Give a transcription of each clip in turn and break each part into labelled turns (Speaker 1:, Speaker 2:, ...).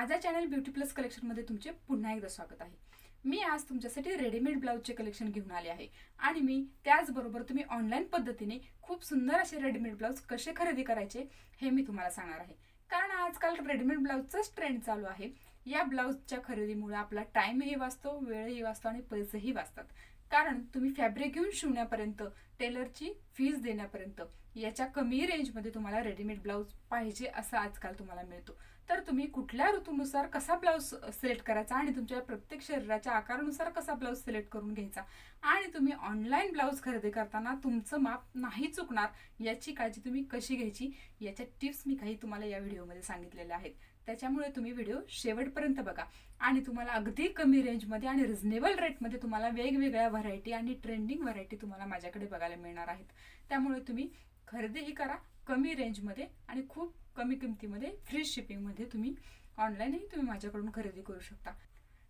Speaker 1: माझ्या channel beauty plus कलेक्शनमध्ये तुमचे पुन्हा एकदा स्वागत आहे. मी आज तुमच्यासाठी रेडीमेड ब्लाऊजचे कलेक्शन घेऊन आले आहे. आणि मी त्याचबरोबर तुम्ही ऑनलाईन पद्धतीने खूप सुंदर असे रेडीमेड ब्लाऊज कसे खरेदी करायचे हे मी तुम्हाला सांगणार आहे. कारण आजकाल रेडीमेड ब्लाऊजचाच ट्रेंड चालू आहे. या ब्लाऊजच्या खरेदीमुळे आपला टाईमही वाचतो वेळही वाचतो आणि पैसेही वाचतात. कारण तुम्ही फॅब्रिक घेऊन शिवण्यापर्यंत टेलरची फीज देण्यापर्यंत. याच्या कमी रेंजमध्ये तुम्हाला रेडीमेड ब्लाऊज पाहिजे असं आजकाल तुम्हाला मिळतो. तर तुम्ही कुठल्या ऋतूनुसार कसा ब्लाऊज सिलेक्ट करायचा आणि तुमच्या प्रत्येक शरीराच्या आकारानुसार कसा ब्लाऊज सिलेक्ट करून घ्यायचा आणि तुम्ही ऑनलाईन ब्लाऊज खरेदी करताना तुमचं माप नाही चुकणार याची काळजी तुम्ही कशी घ्यायची याच्या टिप्स मी काही तुम्हाला या व्हिडिओमध्ये सांगितलेल्या आहेत. त्याच्यामुळे तुम्ही व्हिडिओ शेवटपर्यंत बघा. आणि तुम्हाला अगदी कमी रेंजमध्ये आणि रिझनेबल रेटमध्ये तुम्हाला वेगवेगळ्या व्हरायटी आणि ट्रेंडिंग व्हरायटी तुम्हाला माझ्याकडे बघायला मिळणार आहेत. त्यामुळे तुम्ही खरेदीही करा कमी रेंजमध्ये आणि खूप कमी किमतीमध्ये फ्री शिपिंगमध्ये तुम्ही ऑनलाईनही तुम्ही माझ्याकडून खरेदी करू शकता.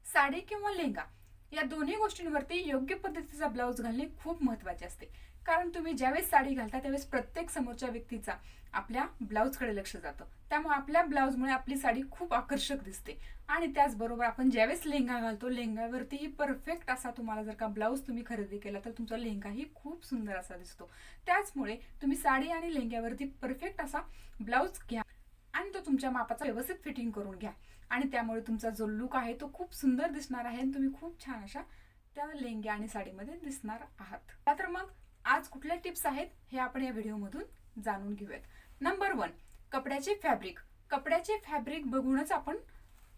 Speaker 1: साडी किंवा लेहंगा या दोन्ही गोष्टींवरती योग्य पद्धतीचा ब्लाऊज घालणे खूप महत्त्वाचे असते. कारण तुम्ही ज्यावेळेस साडी घालता त्यावेळेस प्रत्येक समोरच्या व्यक्तीचा आपल्या ब्लाऊजकडे लक्ष जातं. त्यामुळे आपल्या ब्लाऊजमुळे आपली साडी खूप आकर्षक दिसते. आणि त्याचबरोबर आपण ज्यावेळेस लेहंगा घालतो लेहंगावरतीही परफेक्ट असा तुम्हाला जर का ब्लाऊज तुम्ही खरेदी केला तर तुमचा लेहंगाही खूप सुंदर असा दिसतो. त्याचमुळे तुम्ही साडी आणि लेहंग्यावरती परफेक्ट असा ब्लाऊज घ्या आणि तो तुमच्या मापाचा व्यवस्थित फिटिंग करून घ्या. आणि त्यामुळे तुमचा जो लुक आहे तो खूप सुंदर दिसणार आहे आणि तुम्ही खूप छान अशा त्या लेहंग्या आणि साडीमध्ये दिसणार आहात. तर मग आज कुठल्या टिप्स आहेत हे आपण या व्हिडिओमधून जाणून घेऊयात. नंबर वन कपड्याचे फॅब्रिक कपड्याचे फॅब्रिक बघूनच आपण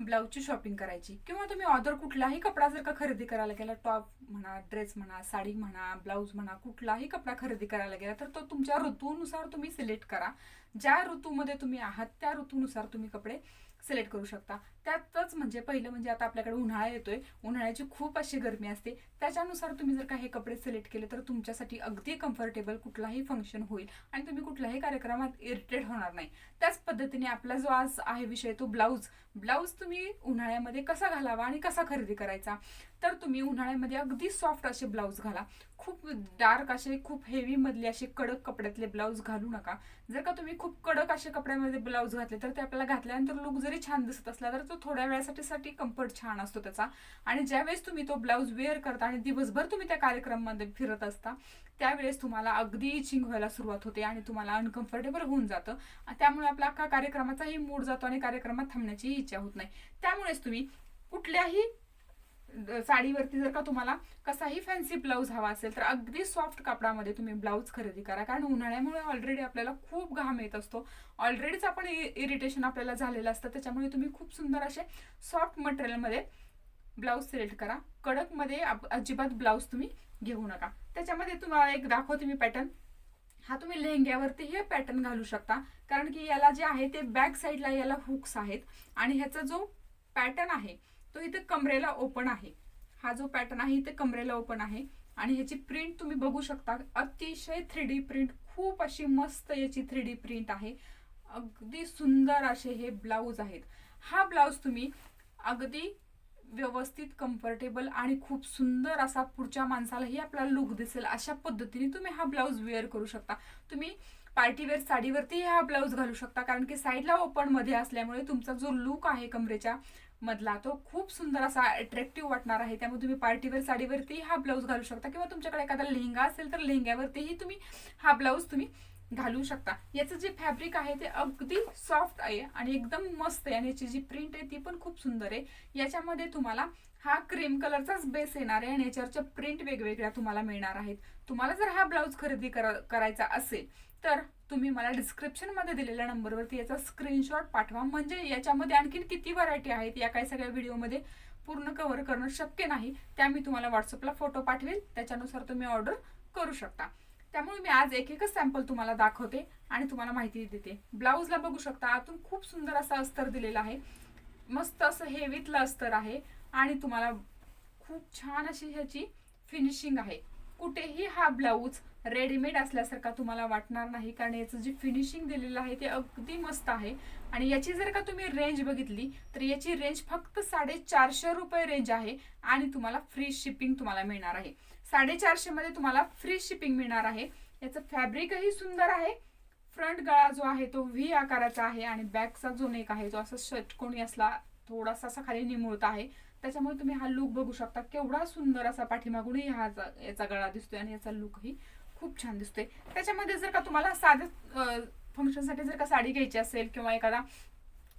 Speaker 1: ब्लाऊजची शॉपिंग करायची. किंवा तुम्ही ऑर्डर कुठलाही कपडा जर का खरेदी करायला गेला टॉप म्हणा ड्रेस म्हणा साडी म्हणा ब्लाऊज म्हणा कुठलाही कपडा खरेदी करायला गेला तर तो तुमच्या ऋतूनुसार तुम्ही सिलेक्ट करा. ज्या ऋतूमध्ये तुम्ही आहात त्या ऋतूनुसार तुम्ही कपडे सिलेक्ट करू शकता. त्यातच म्हणजे पहिलं म्हणजे आता आपल्याकडे उन्हाळा येतोय. उन्हाळ्याची खूप अशी गरमी असते. त्याच्यानुसार तुम्ही जर का हे कपडे सिलेक्ट केले तर तुमच्यासाठी अगदी कम्फर्टेबल कुठलाही फंक्शन होईल आणि तुम्ही कुठल्याही कार्यक्रमात इरिटेट होणार नाही. त्याच पद्धतीने आपला जो आज आहे विषय तो ब्लाऊज ब्लाऊज तुम्ही उन्हाळ्यामध्ये कसा घालावा आणि कसा खरेदी करायचा? तर तुम्ही उन्हाळ्यामध्ये अगदी सॉफ्ट असे ब्लाऊज घाला. खूप डार्क असे खूप हेवी मधले असे कडक कपड्यातले ब्लाऊज घालू नका. जर का तुम्ही खूप कडक असे कपड्यामध्ये ब्लाऊज घातले तर ते आपल्याला घातल्यानंतर लुक जरी छान दिसत असला तर तो थोड्या वेळासाठी साठी कम्फर्ट छान असतो त्याचा. आणि ज्यावेळेस तुम्ही तो ब्लाऊज वेअर करता आणि दिवसभर तुम्ही त्या कार्यक्रमामध्ये फिरत असता त्यावेळेस तुम्हाला अगदी इचिंग व्हायला सुरुवात होते आणि तुम्हाला अनकम्फर्टेबल होऊन जातं. त्यामुळे आपला अख्खा कार्यक्रमाचाही मूड जातो आणि कार्यक्रमात थांबण्याची इच्छा होत नाही. त्यामुळेच तुम्ही कुठल्याही साडीवरती जर का तुम्हाला कसाही फॅन्सी ब्लाऊज हवा असेल तर अगदी सॉफ्ट कापडामध्ये तुम्ही ब्लाऊज खरेदी करा. कारण उन्हाळ्यामुळे ऑलरेडी आपल्याला खूप घाम येत असतो. ऑलरेडीच आपण इरिटेशन आपल्याला झालेलं असतं. त्याच्यामुळे तुम्ही खूप सुंदर असे सॉफ्ट मटेरियलमध्ये ब्लाऊज सिलेक्ट करा. कडकमध्ये अजिबात ब्लाऊज तुम्ही घेऊ नका. त्याच्यामध्ये तुम्हाला एक दाखवते मी पॅटर्न हा तुम्ही लेहंग्यावरती हे पॅटर्न घालू शकता. कारण की याला जे आहे ते बॅक साईडला याला हुक्स आहेत. आणि ह्याचा जो पॅटर्न आहे तो इथे कमरेला ओपन आहे. हा जो पॅटर्न आहे इथे कमरेला ओपन आहे. आणि ह्याची प्रिंट तुम्ही बघू शकता. अतिशय थ्री डी प्रिंट खूप अशी मस्त याची थ्री डी प्रिंट आहे. अगदी सुंदर असे हे ब्लाऊज आहेत. हा ब्लाऊज तुम्ही अगदी व्यवस्थित कम्फर्टेबल आणि खूप सुंदर असा पुढच्या माणसालाही आपला लुक दिसेल अशा पद्धतीने तुम्ही हा ब्लाऊज वेअर करू शकता. तुम्ही पार्टीवेअर साडीवरती हा ब्लाऊज घालू शकता. कारण की साईडला ओपनमध्ये असल्यामुळे तुमचा जो लुक आहे कमरेच्या मधला तो खूप सुंदर असा अट्रॅक्टिव्ह वाटणार आहे. त्यामुळे तुम्ही पार्टीवर साडीवरती हा ब्लाऊज घालू शकता किंवा तुमच्याकडे एखादा लेहंगा असेल तर लेहंग्यावरतीही तुम्ही हा ब्लाऊज तुम्ही घालू शकता. याचं जे फॅब्रिक आहे ते अगदी सॉफ्ट आहे आणि एकदम मस्त आहे आणि याची जी प्रिंट आहे ती पण खूप सुंदर आहे. याच्यामध्ये तुम्हाला हा क्रीम कलरचाच बेस येणार आहे आणि याच्यावरच्या प्रिंट वेगवेगळ्या तुम्हाला मिळणार आहेत. तुम्हाला जर हा ब्लाऊज खरेदी करायचा असेल तर तुम्ही मला डिस्क्रिप्शनमध्ये दिलेल्या नंबरवरती याचा स्क्रीनशॉट पाठवा. म्हणजे याच्यामध्ये आणखीन किती व्हरायटी आहेत या काही सगळ्या व्हिडिओमध्ये पूर्ण कव्हर करणं शक्य नाही. त्या मी तुम्हाला व्हॉट्सअपला फोटो पाठवेल. त्याच्यानुसार तुम्ही ऑर्डर करू शकता. त्यामुळे मी आज एक एकच सॅम्पल तुम्हाला दाखवते आणि तुम्हाला माहिती देते. ब्लाऊजला बघू शकता आतून खूप सुंदर असा अस्तर दिलेला आहे. मस्त असं हेवीतलं अस्तर आहे आणि तुम्हाला खूप छान अशी ह्याची फिनिशिंग आहे. कुठेही हा ब्लाऊज रेडीमेड असल्यासारखा तुम्हाला वाटणार नाही कारण याचं जे फिनिशिंग दिलेलं आहे ते अगदी मस्त आहे. आणि याची जर का तुम्ही रेंज बघितली तर याची रेंज फक्त साडेचारशे रुपये रेंज आहे आणि तुम्हाला फ्री शिपिंग तुम्हाला मिळणार आहे. साडेचारशेमध्ये तुम्हाला फ्री शिपिंग मिळणार आहे. याचं फॅब्रिकही सुंदर आहे. फ्रंट गळा जो आहे तो व्ही आकाराचा आहे आणि बॅकचा जो नेक आहे तो असा षटकोणी असला थोडासा असा खाली निमुळता आहे. त्याच्यामुळे तुम्ही हा लुक बघू शकता. केवढा सुंदर असा पाठीमागूनही हा याचा गळा दिसतोय आणि याचा लुकही खूप छान दिसते त्याच्यामध्ये जर का तुम्हाला साधं फंक्शनसाठी जर का साडी घ्यायची असेल किंवा एखादा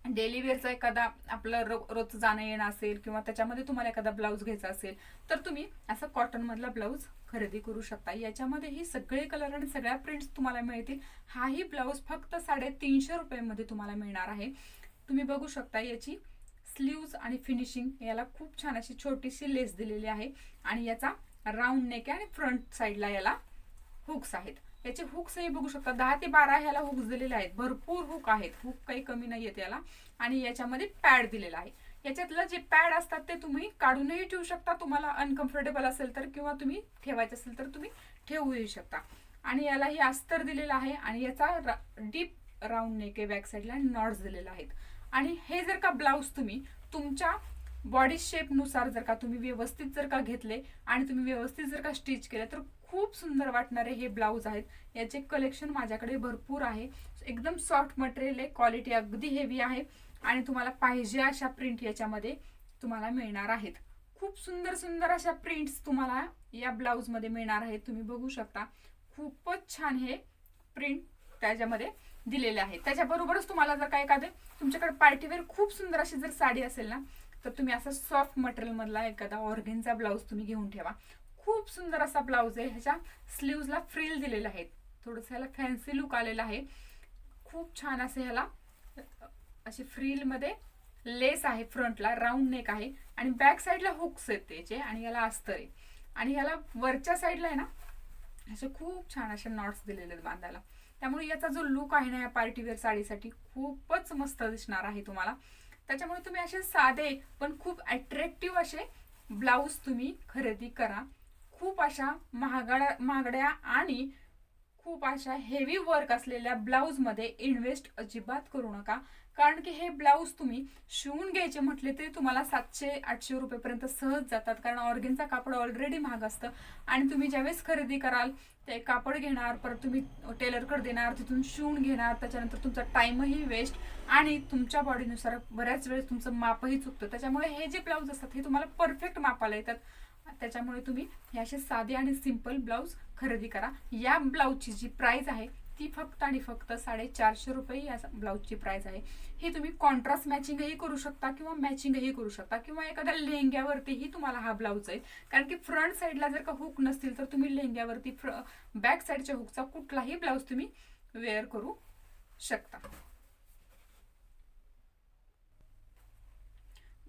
Speaker 1: डेली वेअरचा एखादा आपलं रो रोज जाणं येणं असेल किंवा त्याच्यामध्ये तुम्हाला एखादा ब्लाऊज घ्यायचा असेल तर तुम्ही असं कॉटनमधला ब्लाऊज खरेदी करू शकता. याच्यामध्ये ही सगळे कलर आणि सगळ्या प्रिंट्स तुम्हाला मिळतील. हाही ब्लाऊज फक्त साडेतीनशे रुपयामध्ये तुम्हाला मिळणार आहे. तुम्ही बघू शकता याची स्लीव्ज आणि फिनिशिंग याला खूप छान अशी छोटीशी लेस दिलेली आहे. आणि याचा राऊंड नेक आहे आणि फ्रंट साईडला याला हुक्स आहेत. याचे हुक्सही बघू शकता दहा ते बारा ह्याला हुक्स दिलेले आहेत. भरपूर हुक आहेत. हुक काही कमी नाही आहेत याला. आणि याच्यामध्ये पॅड दिलेला आहे. याच्यातलं जे पॅड असतात ते तुम्ही काढूनही ठेवू शकता. तुम्हाला अनकम्फर्टेबल असेल तर किंवा तुम्ही ठेवायचं असेल तर तुम्ही ठेवूही शकता. आणि याला हे अस्तर दिलेला आहे आणि याचा डीप राऊंड नेक आहे बॅक साईडला नॉट्स दिलेले आहेत. आणि हे जर का ब्लाऊज तुम्ही तुमच्या बॉडी शेपनुसार जर का तुम्ही व्यवस्थित जर का घेतले आणि तुम्ही व्यवस्थित जर का स्टिच केलं तर खूप सुंदर वाटणारे हे ब्लाऊज आहेत. याचे कलेक्शन माझ्याकडे भरपूर आहे. एकदम सॉफ्ट मटेरियल आहे. क्वालिटी अगदी हेवी आहे. आणि तुम्हाला पाहिजे अशा प्रिंट याच्यामध्ये तुम्हाला मिळणार आहेत. खूप सुंदर सुंदर अशा प्रिंट्स तुम्हाला या ब्लाऊजमध्ये मिळणार आहेत. तुम्ही बघू शकता. खूपच छान हे प्रिंट त्याच्यामध्ये दिलेले आहे. त्याच्याबरोबरच तुम्हाला जर काय एखादे तुमच्याकडे पार्टीवेअर खूप सुंदर अशी जर साडी असेल ना तर तुम्ही असं सॉफ्ट मटेरियलमधला एखादा ऑर्गेनचा ब्लाऊज तुम्ही घेऊन ठेवा. खूप सुंदर असा ब्लाऊज आहे. ह्याच्या स्लीव्जला फ्रिल दिलेला आहेत. थोडंसं ह्याला फॅन्सी लुक आलेला आहे. खूप छान असे ह्याला असे फ्रीलमध्ये लेस आहे फ्रंटला राऊंड नेक आहे. आणि बॅक साईडला हुक्स आहेत त्याचे आणि याला अस्तर आहे. आणि ह्याला वरच्या साईडला आहे ना असे खूप छान असे नॉट्स दिलेले आहेत बांधायला. त्यामुळे याचा जो लुक आहे ना या पार्टीवेअर साडीसाठी खूपच मस्त दिसणार आहे तुम्हाला. त्याच्यामुळे तुम्ही असे साधे पण खूप अट्रॅक्टिव्ह असे ब्लाऊज तुम्ही खरेदी करा. खूप अशा महागड्या महागड्या आणि खूप अशा हेवी वर्क असलेल्या ब्लाऊजमध्ये इन्व्हेस्ट अजिबात करू नका. कारण की हे ब्लाऊज तुम्ही शिवून घ्यायचे म्हटले तरी तुम्हाला सातशे आठशे रुपयेपर्यंत सहज जातात. कारण ऑर्गेनचा कापड ऑलरेडी महाग असतं. आणि तुम्ही ज्यावेळेस खरेदी कराल ते कापड घेणार परत तुम्ही टेलरकडे देणार तिथून शिवून घेणार त्याच्यानंतर तुमचा टाईमही वेस्ट आणि तुमच्या बॉडीनुसार बऱ्याच वेळेस तुमचं मापही चुकतं. त्याच्यामुळे हे जे ब्लाऊज असतात हे तुम्हाला परफेक्ट मापाला येतात. त्याच्यामुळे तुम्ही हे असे साधे आणि सिंपल ब्लाऊज खरेदी करा. या ब्लाऊजची जी प्राईज आहे ती फक्त आणि फक्त साडेचारशे रुपये या ब्लाऊजची प्राईज आहे. हे तुम्ही कॉन्ट्रास्ट मॅचिंगही करू शकता किंवा मॅचिंगही करू शकता किंवा एखाद्या लेहंग्यावरतीही तुम्हाला हा ब्लाऊज आहे. कारण की फ्रंट साईडला जर का हुक नसतील तर तुम्ही लेहंग्यावरती बॅक साईडच्या हुकचा कुठलाही ब्लाऊज तुम्ही वेअर करू शकता.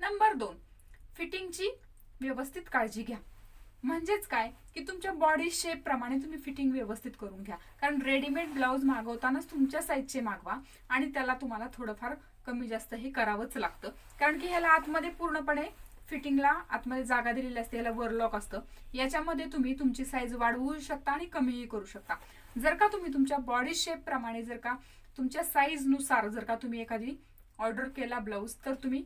Speaker 1: नंबर दोन. फिटिंगची व्यवस्थित काळजी घ्या. म्हणजेच काय? की तुमच्या बॉडी शेप प्रमाणे तुम्ही फिटिंग व्यवस्थित करून घ्या. कारण रेडीमेड ब्लाऊज मागवतानाच तुमच्या साईजचे मागवा आणि त्याला तुम्हाला थोडंफार कमी जास्त हे करावंच लागतं. कारण की ह्याला आतमध्ये पूर्णपणे फिटिंगला आतमध्ये जागा दिलेली असते. याला वरलॉक असतं. याच्यामध्ये तुम्ही तुमची साईज वाढवू शकता आणि कमीही करू शकता. जर का तुम्ही तुमच्या बॉडी शेप प्रमाणे जर का तुमच्या साईजनुसार जर का तुम्ही एखादी ऑर्डर केला ब्लाऊज तर तुम्ही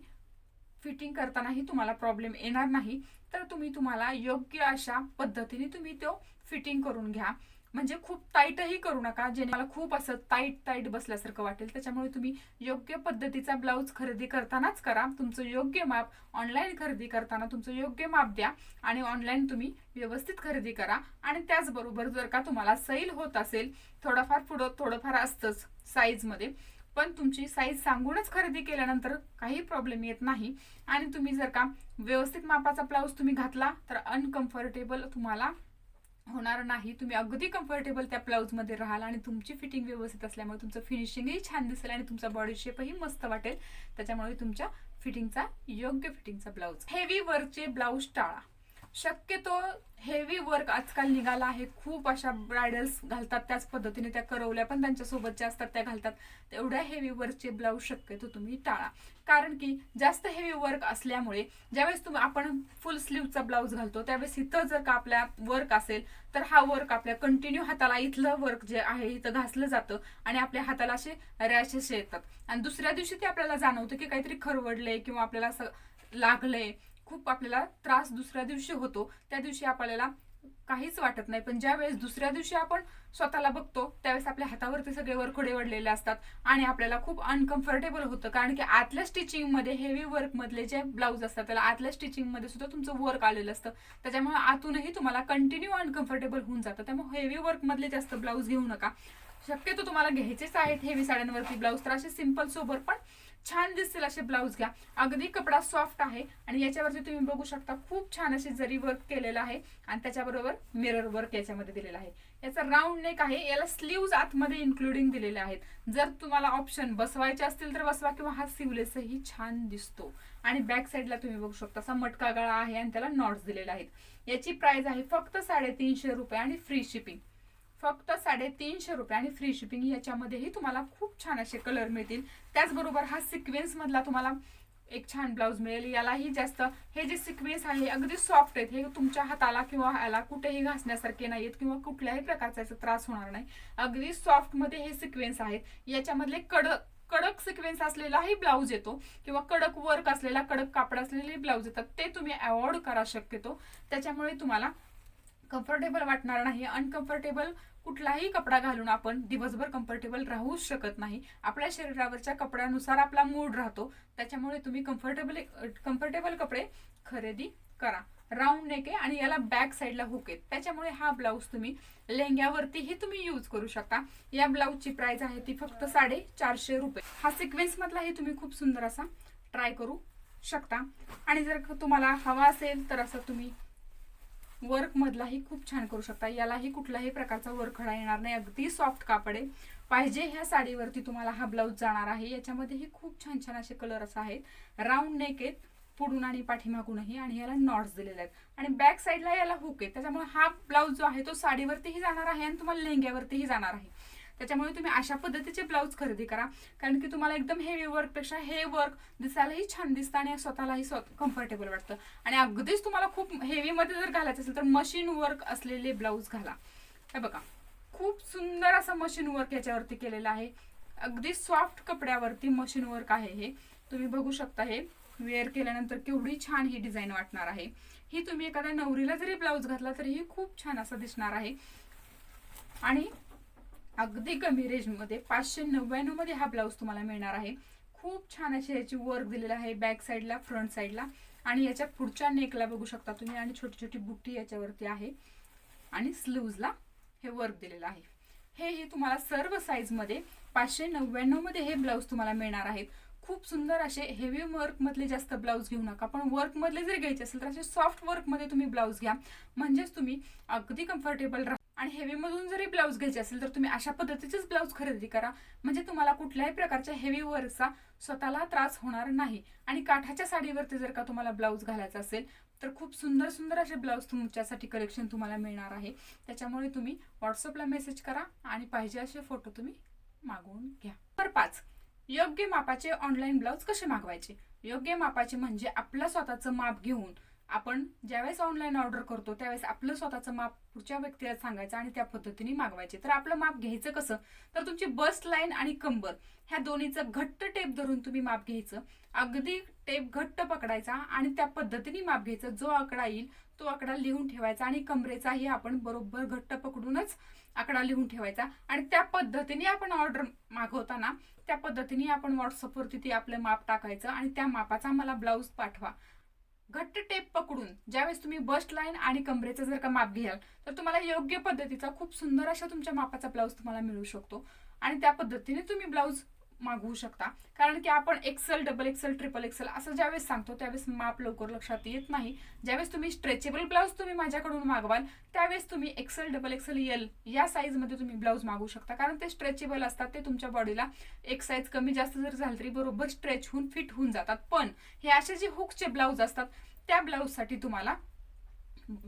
Speaker 1: फिटिंग करतानाही तुम्हाला प्रॉब्लेम येणार नाही. तर तुम्ही तुम्हाला योग्य अशा पद्धतीने तुम्ही तो फिटिंग करून घ्या. म्हणजे खूप टाईटही करू नका जेणे मला खूप असं टाईट टाईट बसल्यासारखं वाटेल. त्याच्यामुळे तुम्ही योग्य पद्धतीचा ब्लाऊज खरेदी करतानाच करा. तुमचं योग्य माप ऑनलाईन खरेदी करताना तुमचं योग्य माप द्या आणि ऑनलाईन तुम्ही व्यवस्थित खरेदी करा. आणि त्याचबरोबर जर का तुम्हाला सैल होत असेल थोडंफार पुढं थोडंफार असतंच साईजमध्ये पण तुमची साईज सांगूनच खरेदी केल्यानंतर काही प्रॉब्लेम येत नाही. आणि तुम्ही जर का व्यवस्थित मापाचा ब्लाऊज तुम्ही घातला तर अनकम्फर्टेबल तुम्हाला होणार नाही. तुम्ही अगदी कम्फर्टेबल त्या ब्लाऊजमध्ये राहाल आणि तुमची फिटिंग व्यवस्थित असल्यामुळे तुमचं फिनिशिंगही छान दिसेल आणि तुमचा बॉडी शेपही मस्त वाटेल. त्याच्यामुळे तुमच्या फिटिंगचा योग्य फिटिंगचा ब्लाऊज हेवी वर्कचे ब्लाऊज टाळा. शक्यतो हेवी वर्क आजकाल निघाला आहे. खूप अशा ब्रायडल्स घालतात त्याच पद्धतीने त्या करवल्या पण त्यांच्यासोबतच्या असतात त्या घालतात. तेवढ्या हेवी वर्कचे ब्लाऊज शक्यतो तुम्ही टाळा. कारण की जास्त हेवी वर्क असल्यामुळे ज्यावेळेस तुम्ही आपण फुल स्लीवचा ब्लाऊज घालतो त्यावेळेस इथं जर का आपल्या वर्क असेल तर हा वर्क आपल्या कंटिन्यू हाताला इथलं वर्क जे आहे इथं घासलं जातं आणि आपल्या हाताला असे रॅशेस येतात. आणि दुसऱ्या दिवशी ते आपल्याला जाणवतं की काहीतरी खरवडलंय किंवा आपल्याला असं लागलंय. खूप आपल्याला त्रास दुसऱ्या दिवशी होतो त्या दिवशी आपल्याला काहीच वाटत नाही. पण ज्या वेळेस दुसऱ्या दिवशी आपण स्वतःला बघतो त्यावेळेस आपल्या हातावरती सगळे वरखोडे वडलेले असतात आणि आपल्याला खूप अनकम्फर्टेबल होतं. कारण की आतल्या स्टिचिंगमध्ये हेवी वर्कमधले जे ब्लाऊज असतात त्याला आतल्या स्टिचिंगमध्ये सुद्धा तुमचं वर्क आलेलं असतं. त्याच्यामुळे आतूनही तुम्हाला कंटिन्यू अनकम्फर्टेबल होऊन जातं. त्यामुळे हेवी वर्कमधले जास्त ब्लाऊज घेऊ नका. शक्यतो तुम्हाला घ्यायचेच आहेत हेवी साड्यांवरती ब्लाऊज तर असे सिंपल सोबर पण छान दिसतील असे ब्लाऊज घ्या. अगदी कपडा सॉफ्ट आहे आणि याच्यावरती तुम्ही बघू शकता खूप छान असे जरी वर्क केलेलं आहे आणि त्याच्याबरोबर मिरर वर्क याच्यामध्ये दिलेलं आहे. याचा राऊंड नेक आहे याला स्लीव्ज आतमध्ये इन्क्लुडिंग दिलेले आहेत. जर तुम्हाला ऑप्शन बसवायचे असतील तर बसवा किंवा हा सिवलेसही छान दिसतो. आणि बॅक साईडला तुम्ही बघू शकता असा मटका गळा आहे आणि त्याला नॉट्स दिलेले आहेत. याची प्राइस आहे फक्त साडेतीनशे रुपये आणि फ्री शिपिंग फक्त साडेतीनशे रुपये आणि फ्री शिपिंग याच्यामध्येही तुम्हाला खूप छान असे कलर मिळतील. त्याचबरोबर हा सिक्वेन्स मधला तुम्हाला एक छान ब्लाऊज मिळेल. यालाही जास्त हे जे सिक्वेन्स आहे हे अगदी सॉफ्ट आहेत हे तुमच्या हाताला किंवा याला कुठेही घासण्यासारखे नाहीत किंवा कुठल्याही प्रकारचा याचा त्रास होणार नाही. अगदी सॉफ्टमध्ये हे सिक्वेन्स आहेत. याच्यामधले कडक कडक सिक्वेन्स असलेलाही ब्लाऊज येतो किंवा कडक वर्क असलेला कडक कापड असलेले ब्लाऊज येतात. ते तुम्ही अवॉइड करा शक्यतो. त्याच्यामुळे तुम्हाला कम्फर्टेबल वाटणार नाही. अनकम्फर्टेबल कुठलाही कपडा घालून आपण दिवसभर कम्फर्टेबल राहूच शकत नाही. आपल्या शरीरावरच्या कपड्यानुसार आपला मूड राहतो. त्याच्यामुळे तुम्ही कम्फर्टेबल कम्फर्टेबल कपडे खरेदी करा. राऊंड नेक आहे आणि याला बॅक साईडला हुक आहेत. त्याच्यामुळे हा ब्लाऊज तुम्ही लेहंग्यावरतीही तुम्ही यूज करू शकता. या ब्लाऊजची प्राइस आहे ती फक्त साडे चारशे रुपये. हा सिक्वेन्स मधलाही तुम्ही खूप सुंदर असा ट्राय करू शकता. आणि जर तुम्हाला हवा असेल तर असं तुम्ही वर्कमधलाही खूप छान करू शकता. यालाही कुठलाही प्रकारचा वरखडा येणार नाही. अगदी सॉफ्ट कापड. आहे पाहिजे ह्या साडीवरती तुम्हाला हा ब्लाऊज जाणार आहे. याच्यामध्येही खूप छान छान असे कलर असं आहेत. राऊंड नेक आहेत पुढून आणि पाठीमागूनही आणि याला नॉट्स दिलेले आहेत. आणि बॅक साईडला याला हुक आहे त्याच्यामुळे हा ब्लाऊज जो आहे तो साडीवरतीही जाणार आहे आणि तुम्हाला लेहंग्यावरतीही जाणार आहे. त्याच्यामुळे तुम्ही अशा पद्धतीचे ब्लाऊज खरेदी करा. कारण की तुम्हाला एकदम हेवी वर्कपेक्षा हे वर्क दिसायलाही छान दिसतं आणि स्वतःलाही कम्फर्टेबल वाटतं. आणि अगदीच तुम्हाला खूप हेवीमध्ये जर घालायचं असेल तर मशीन वर्क असलेले ब्लाऊज घाला. हे बघा खूप सुंदर असं मशीन वर्क याच्यावरती केलेलं आहे. अगदी सॉफ्ट कपड्यावरती मशीन वर्क आहे हे. तुम्ही बघू शकता हे. वेअर केल्यानंतर केवढी छान ही डिझाईन वाटणार आहे. ही तुम्ही एखाद्या नवरीला जरी ब्लाऊज घातला तरीही खूप छान असं दिसणार आहे. आणि अगदी कमी रेंजमध्ये पाचशे नव्याण्णवमध्ये हा ब्लाऊज तुम्हाला मिळणार आहे. खूप छान अशी याची वर्क दिलेला आहे बॅक साईडला फ्रंट साईडला आणि याच्या पुढच्या नेकला बघू शकता तुम्ही आणि छोटी छोटी बुट्टी याच्यावरती आहे. आणि स्लीव्जला हे वर्क दिलेलं आहे. हे ही तुम्हाला सर्व साईजमध्ये पाचशे नव्याण्णवमध्ये हे ब्लाऊज तुम्हाला मिळणार आहेत. खूप सुंदर असे हेवी वर्कमधले जास्त ब्लाऊज घेऊ नका पण वर्कमधले जर घ्यायचे असेल तर असे सॉफ्ट वर्कमध्ये तुम्ही ब्लाऊज घ्या. म्हणजेच तुम्ही अगदी कम्फर्टेबल राहा. आणि हेवी मधून जरी ब्लाऊज घ्यायचे असेल तर तुम्ही अशा पद्धतीचेच ब्लाऊज खरेदी करा. म्हणजे तुम्हाला कुठल्याही प्रकारच्या हेवी वर्कचा स्वतःला त्रास होणार नाही. आणि काठाच्या साडीवरती जर का तुम्हाला ब्लाऊज घालायचा असेल तर खूप सुंदर सुंदर असे ब्लाऊज तुमच्यासाठी कलेक्शन तुम्हाला मिळणार आहे. त्याच्यामुळे तुम्ही व्हॉट्सअपला मेसेज करा आणि पाहिजे असे फोटो तुम्ही मागवून घ्या. नंबर पाच. योग्य मापाचे ऑनलाईन ब्लाऊज कसे मागवायचे? योग्य मापाचे म्हणजे आपलं स्वतःचं माप घेऊन आपण ज्यावेळेस ऑनलाईन ऑर्डर करतो त्यावेळेस आपलं स्वतःचं माप पुढच्या व्यक्तीला सांगायचं आणि त्या पद्धतीने मागवायचे. तर आपलं माप घ्यायचं कसं? तर तुमची बस्ट लाईन आणि कंबर ह्या दोन्हीचं घट्ट टेप धरून तुम्ही माप घ्यायचं. अगदी टेप घट्ट पकडायचा आणि त्या पद्धतीने माप घ्यायचं. जो आकडा येईल तो आकडा लिहून ठेवायचा आणि कमरेचाही आपण बरोबर घट्ट पकडूनच आकडा लिहून ठेवायचा. आणि त्या पद्धतीने आपण ऑर्डर मागवताना त्या पद्धतीने आपण व्हॉट्सअपवरती ते आपलं माप टाकायचं आणि त्या मापाचा मला ब्लाऊज पाठवा. घट्ट टेप पकडून ज्यावेळेस तुम्ही बस्ट लाईन आणि कमरेचं जर का माप घ्याल तर तुम्हाला योग्य पद्धतीचा खूप सुंदर अशा तुमच्या मापाचा ब्लाऊज तुम्हाला मिळू शकतो. आणि त्या पद्धतीने तुम्ही ब्लाऊज मागवू शकता. कारण की आपण XL double XL triple XL असं ज्यावेळेस सांगतो त्यावेळेस माप लवकर लक्षात येत नाही. ज्यावेळेस तुम्ही स्ट्रेचेबल ब्लाऊज तुम्ही माझ्याकडून मागवाल त्यावेळेस तुम्ही एक्सेल डबल एक्सेल एल या साईजमध्ये तुम्ही ब्लाऊज मागू शकता. कारण ते स्ट्रेचेबल असतात ते तुमच्या बॉडीला एक साईज कमी जास्त जर झालं तरी बरोबर स्ट्रेच होऊन फिट होऊन जातात. पण हे असे जे हुकचे ब्लाऊज असतात त्या ब्लाऊजसाठी तुम्हाला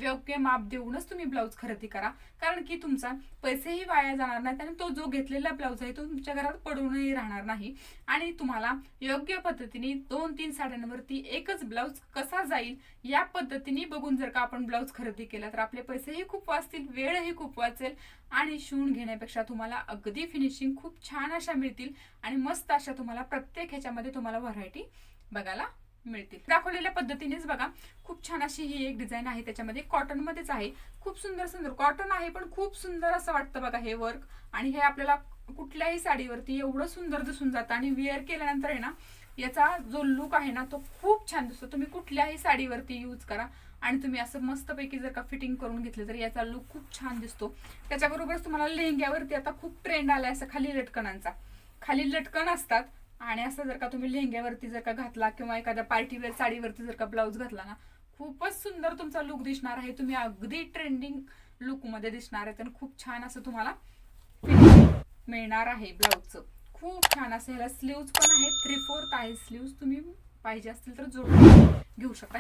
Speaker 1: योग्य माप देऊनच तुम्ही ब्लाऊज खरेदी करा. कारण की तुमचा पैसेही वाया जाणार नाहीत आणि तो जो घेतलेला ब्लाऊज आहे तो तुमच्या घरात पडूनही राहणार नाही. आणि तुम्हाला योग्य पद्धतीने दोन तीन साड्यांवरती एकच ब्लाऊज कसा जाईल या पद्धतीने बघून जर का आपण ब्लाऊज खरेदी केला तर आपले पैसेही खूप वाचतील वेळही खूप वाचेल आणि शिवून घेण्यापेक्षा तुम्हाला अगदी फिनिशिंग खूप छान अशा मिळतील आणि मस्त अशा तुम्हाला प्रत्येक ह्याच्यामध्ये तुम्हाला व्हरायटी बघायला मिळतील. दाखवलेल्या पद्धतीनेच बघा खूप छान अशी ही एक डिझाईन आहे त्याच्यामध्ये. कॉटन मध्येच आहे. खूप सुंदर सुंदर. कॉटन आहे पण खूप सुंदर असं वाटतं बघा हे वर्क आणि हे आपल्याला कुठल्याही साडीवरती एवढं सुंदर दिसून जातं आणि वेअर केल्यानंतर आहे ना याचा जो लुक आहे ना तो खूप छान दिसतो. तुम्ही कुठल्याही साडीवरती यूज करा आणि तुम्ही असं मस्तपैकी जर का फिटिंग करून घेतलं तर याचा लुक खूप छान दिसतो. त्याच्याबरोबरच तुम्हाला लेहंग्यावरती आता खूप ट्रेंड आलाय असं खाली लटकणांचा खाली लटकन असतात आणि असं जर का तुम्ही लेहंग्यावरती जर का घातला किंवा एखाद्या पार्टीवेअर साडीवरती जर का ब्लाऊज घातला ना खूपच सुंदर तुमचा लुक दिसणार आहे. तुम्ही अगदी ट्रेंडिंग लुकमध्ये दिसणार आहे तर खूप छान असं तुम्हाला मिळणार आहे ब्लाऊजचं खूप छान असं ह्याला स्लीव्ज पण आहेत. थ्री फोर्थ आहे स्लीव्ज तुम्ही पाहिजे असतील तर जोडून घेऊ शकता.